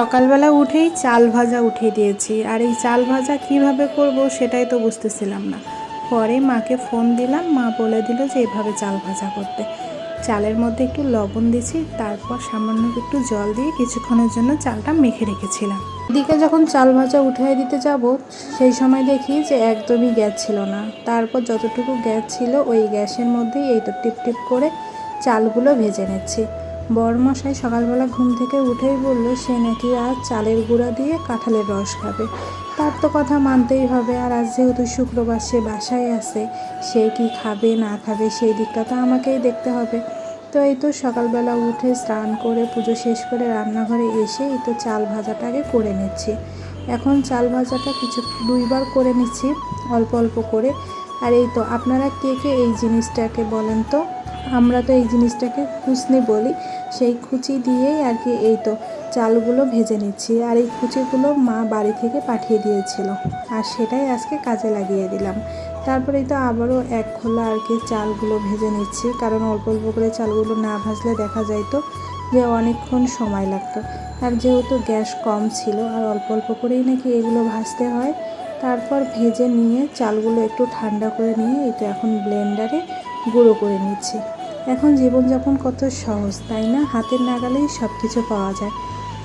সকালবেলা উঠেই চাল ভাজা উঠিয়ে দিয়েছি। আর এই চাল ভাজা কীভাবে করব সেটাই তো বুঝতেছিলাম না। পরে মাকে ফোন দিলাম, মা বলে দিল যে এভাবে চাল ভাজা করতে। চালের মধ্যে একটু লবণ দিয়েছি, তারপর সামান্য একটু জল দিয়ে কিছুক্ষণের জন্য চালটা মেখে রেখেছিলাম। এদিকে যখন চাল ভাজা উঠিয়ে দিতে যাব, সেই সময় দেখি যে একদমই গ্যাস ছিল না। তারপর যতটুকু গ্যাস ছিল, ওই গ্যাসের মধ্যেই এই তো টিপ টিপ করে চালগুলো ভেজে নিচ্ছি। বড়মশাই সকালবেলা ঘুম থেকে উঠেই বলল, সে নাকি আজ চালের গুঁড়া দিয়ে কাঁঠালের রস খাবে। তার তো কথা মানতেই হবে, আর আজ যেহেতু শুক্রবার সে বাসায় আছে, সে কি খাবে, না খাবে, সেই দিকটা তো আমাকেই দেখতে হবে। তো এই তো সকালবেলা উঠে স্নান করে পুজো শেষ করে রান্নাঘরে এসে এই তো চাল ভাজাটাকে করে নিচ্ছি। এখন চাল ভাজাটা কিছু দুইবার করে নিচ্ছি, অল্প অল্প করে। আর এই তো, আপনারা কে কে এই জিনিসটাকে বলেন তো? আমরা তো এই জিনিসটাকে খুসনি বলি, সেই খুচি দিয়েই আর কি এই তো চালগুলো ভেজে নিচ্ছি। আর এই খুচিগুলো মা বাড়ি থেকে পাঠিয়ে দিয়েছিল। আর সেটাই আজকে কাজে লাগিয়ে দিলাম। তারপরেই তো আবারও এক খোলা আর কি চালগুলো ভেজে নিচ্ছি, কারণ অল্প অল্প করে চালগুলো না ভাজলে দেখা যাইতো যে অনেকক্ষণ সময় লাগতো। আর যেহেতু গ্যাস কম ছিল, আর অল্প অল্প করেই নাকি এগুলো ভাজতে হয়, তারপর ভেজে নিয়ে চালগুলো একটু ঠান্ডা করে নিয়ে এই তো এখন ব্লেন্ডারে গুঁড়ো করে নিচ্ছি। এখন জীবনযাপন কত সহজ, তাই না? হাতের নাগালেই সব কিছু পাওয়া যায়।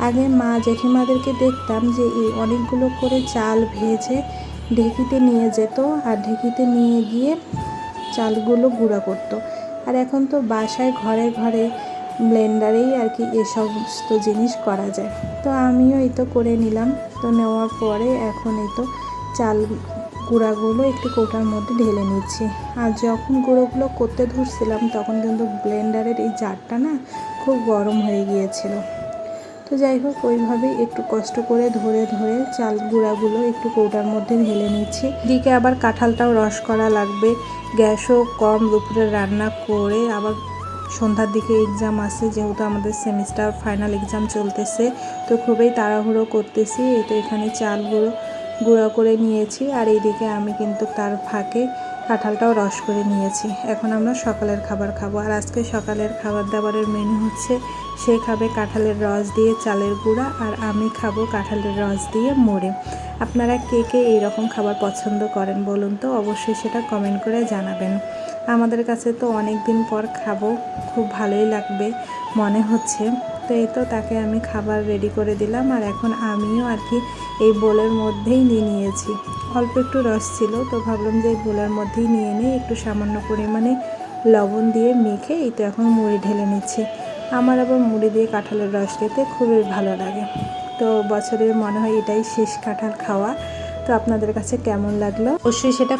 আগে মা জেঠিমাদেরকে দেখতাম যে এই অনেকগুলো করে চাল ভেজে ঢেকিতে নিয়ে যেত আর ঢেকিতে নিয়ে গিয়ে চালগুলো গুঁড়া করতো। আর এখন তো বাসায় ঘরে ঘরে ব্লেন্ডারেই আর কি এ সমস্ত জিনিস করা যায়। তো আমিও এই তো করে নিলাম। তো নেওয়ার পরে এখন এই তো চাল গুঁড়াগুলো একটু কৌটার মধ্যে ঢেলে নিচ্ছি। আর যখন গুঁড়োগুলো করতে ধরছিলাম, তখন কিন্তু ব্লেন্ডারের এই জারটা না খুব গরম হয়ে গিয়েছিল। তো যাই হোক, ওইভাবেই একটু কষ্ট করে ধরে ধরে চাল গুঁড়াগুলো একটু কৌটার মধ্যে ঢেলে নিচ্ছি। দিকে আবার কাঁঠালটাও রস করা লাগবে। গ্যাসও কম, দুপুরে রান্না করে আবার সন্ধ্যার দিকে এক্সাম আছে, যেহেতু আমাদের সেমিস্টার ফাইনাল এক্সাম চলতেছে, তো খুবই তাড়াহুড়ো করতেছি। এই তো এখানে চালগুলো গুঁড়ো করে নিয়েছি আর এইদিকে আমি কিন্তু তার ফাঁকে কাঁঠালটাও রস করে নিয়েছি। এখন আমরা সকালের খাবার খাব। আর আজকে সকালের খাবার দাবারের মেনু হচ্ছে, সে খাবে কাঁঠালের রস দিয়ে চালের গুঁড়া আর আমি খাব কাঁঠালের রস দিয়ে মোড়ে। আপনারা কে কে এইরকম খাবার পছন্দ করেন বলুন তো? অবশ্যই সেটা কমেন্ট করে জানাবেন। আমাদের কাছে তো অনেক দিন পর খাব, খুব ভালোই লাগবে মনে হচ্ছে। তো এই তো তাকে আমি খাবার রেডি করে দিলাম আর এখন আমিও আর কি এই বোলের মধ্যেই নিয়ে নিয়েছি। অল্প একটু রস ছিল তো ভাবলাম যে এই বোলের মধ্যেই নিয়ে নিই, একটু সামান্য পরিমাণে লবণ দিয়ে মেখে এই তো এখন মুড়ি ঢেলে নিচ্ছি। আমার আবার মুড়ি দিয়ে কাঁঠালের রস খেতে খুবই ভালো লাগে। তো বছরের মনে হয় এটাই শেষ কাঁঠাল খাওয়া। তো আপনাদের কাছে কেমন লাগল? অবশ্যই সেটা